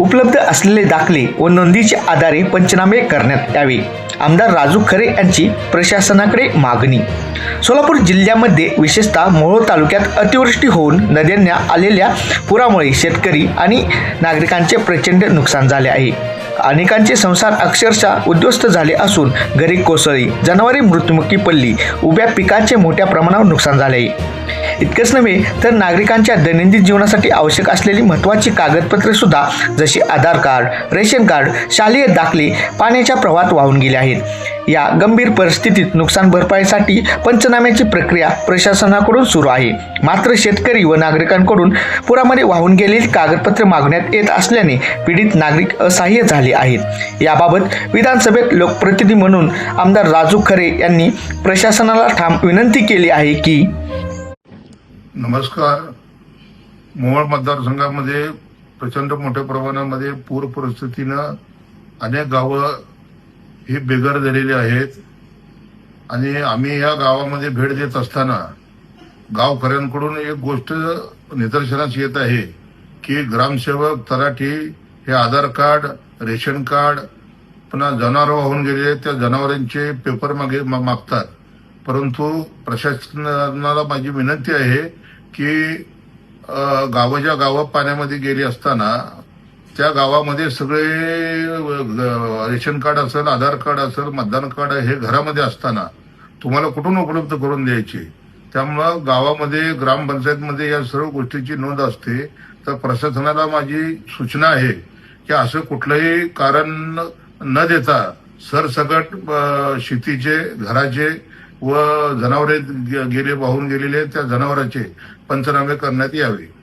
उपलब्ध असलेले दाखले व नोंदीच्या आधारे पंचनामे करण्यात यावे. आमदार राजू खरे यांची प्रशासनाकडे मागणी. सोलापूर जिल्ह्यामध्ये विशेषतः मोहोळ तालुक्यात अतिवृष्टी होऊन नद्यांना आलेल्या पुरामुळे शेतकरी आणि नागरिकांचे प्रचंड नुकसान झाले आहे. अनेकांचे संसार अक्षरशः उद्ध्वस्त झाले असून घरी कोसळी जनावरे मृत्युमुखी पडली. उभ्या पिकांचे मोठ्या प्रमाणावर नुकसान झाले आहे. इतकंच नव्हे तर नागरिकांच्या दैनंदिन जीवनासाठी आवश्यक असलेली महत्त्वाची कागदपत्रे सुद्धा जशी आधार कार्ड रेशन कार्ड शालेय दाखले पाण्याच्या प्रवाहात वाहून गेले आहेत. या गंभीर परिस्थितीत नुकसान भरपाईसाठी पंचनाम्याची प्रक्रिया प्रशासनाकडून सुरू आहे. मात्र शेतकरी व नागरिकांकडून पुरामध्ये वाहून गेलेली कागदपत्रे मागण्यात येत असल्याने पीडित नागरिक असहाय्य झाले आहेत. याबाबत विधानसभेत लोकप्रतिनिधी म्हणून आमदार राजू खरे यांनी प्रशासनाला ठाम विनंती केली आहे की नमस्कार. मोहोळ मतदारसंघामध्ये प्रचंड मोठ्या प्रमाणामध्ये पूर परिस्थितीनं अनेक गावं ही बेघर झालेली आहेत. आणि आम्ही या गावामध्ये भेट देत असताना गावकऱ्यांकडून एक गोष्ट निदर्शनास येत आहे की ग्रामसेवक तलाठी हे आधार कार्ड रेशन कार्ड पुन्हा जनावरं वाहून गेलेले त्या जनावरांचे पेपर मागे मा- मागतात. परंतु प्रशासनाला माझी विनंती आहे की गावाच्या गावं पाण्यामध्ये गेली असताना त्या गावामध्ये सगळे रेशन कार्ड असेल आधार कार्ड असेल मतदान कार्ड हे घरामध्ये असताना तुम्हाला कुठून उपलब्ध करून द्यायचे? त्यामुळं गावामध्ये ग्रामपंचायतमध्ये या सर्व गोष्टीची नोंद असते. तर प्रशासनाला माझी सूचना आहे की असं कुठलंही कारण न देता सरसकट शेतीचे घराचे व जनावरे गे- गेले वाहून गेलेले त्या जनावरांचे पंचनामे करण्यात यावे.